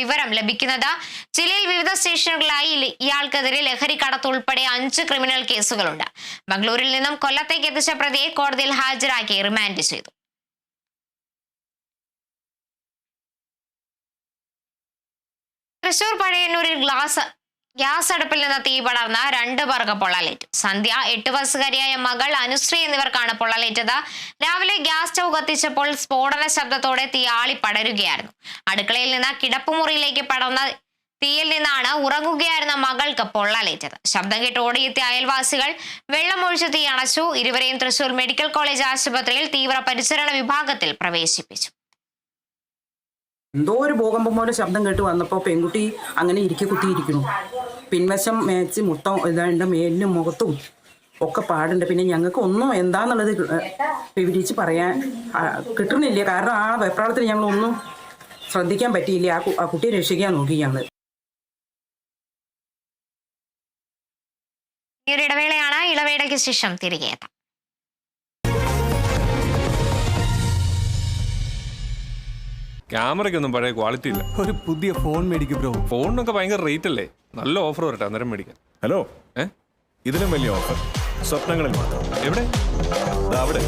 വിവരം ലഭിക്കുന്നത് ജില്ലയിൽ വിവിധ സ്റ്റേഷനുകളിലായി ഇയാൾക്കെതിരെ ലഹരി കടത്ത് ഉൾപ്പെടെ അഞ്ച് ക്രിമിനൽ കേസുകളുണ്ട്. ബംഗളൂരിൽ നിന്നും കൊല്ലത്തേക്ക് എത്തിച്ച പ്രതിയെ കോടതിയിൽ ഹാജരാക്കി റിമാൻഡ് ചെയ്തു. തൃശൂർ പഴയന്നൂരിൽ ഗ്ലാസ് ഗ്യാസ് അടുപ്പിൽ നിന്ന് തീ പടർന്ന രണ്ട് പേർക്ക് പൊള്ളലേറ്റു. സന്ധ്യ എട്ട് വയസ്സുകാരിയായ മകൾ അനുശ്രീ എന്നിവർക്കാണ് പൊള്ളലേറ്റത്. രാവിലെ ഗ്യാസ് സ്റ്റൗ കത്തിച്ചപ്പോൾ സ്ഫോടന ശബ്ദത്തോടെ തീ ആളി പടരുകയായിരുന്നു. അടുക്കളയിൽ നിന്ന് കിടപ്പുമുറിയിലേക്ക് പടർന്ന തീയിൽ നിന്നാണ് ഉറങ്ങുകയായിരുന്ന മകൾക്ക് പൊള്ളലേറ്റത്. ശബ്ദം കേട്ട് ഓടിയെത്തിയ അയൽവാസികൾ വെള്ളമൊഴിച്ച് തീ അണച്ചു. ഇരുവരെയും തൃശൂർ മെഡിക്കൽ കോളേജ് ആശുപത്രിയിൽ തീവ്ര പരിചരണ വിഭാഗത്തിൽ പ്രവേശിപ്പിച്ചു. എന്തോ ഒരു ഭൂകമ്പം പോലെ ശബ്ദം കേട്ട് വന്നപ്പോൾ പെൺകുട്ടി അങ്ങനെ ഇരിക്കെ കുത്തിയിരിക്കുന്നു. പിൻവശം മേച്ച് മൊത്തം ഇതാണ്ട് മേലിനും മുഖത്തും ഒക്കെ പാടുണ്ട്. പിന്നെ ഞങ്ങൾക്ക് ഒന്നും എന്താന്നുള്ളത് വിവരിച്ച് പറയാൻ കിട്ടുന്നില്ല. കാരണം ആ വെപ്രാളത്തിൽ ഞങ്ങളൊന്നും ശ്രദ്ധിക്കാൻ പറ്റിയില്ല. ആ കുട്ടിയെ രക്ഷിക്കാൻ നോക്കി ഞങ്ങൾ ഈ ഒരു ഇടവേളയാണ്. ഇളവേടയ്ക്ക് ശേഷം തിരികെ എത്താം. ക്യാമറയ്ക്കൊന്നും പഴയ ക്വാളിറ്റി ഇല്ല. ഒരു പുതിയ ഫോൺ മേടിക്കും ബ്രോ ഫോണിനൊക്കെ ഭയങ്കര റേറ്റ് അല്ലേ? നല്ല ഓഫർ വരട്ടെ അന്നേരം മേടിക്കാൻ ഹലോ ഏ? ഇതിലും വലിയ ഓഫർ സ്വപ്നങ്ങളിൽ മാത്രം. എവിടെ? അവിടെ.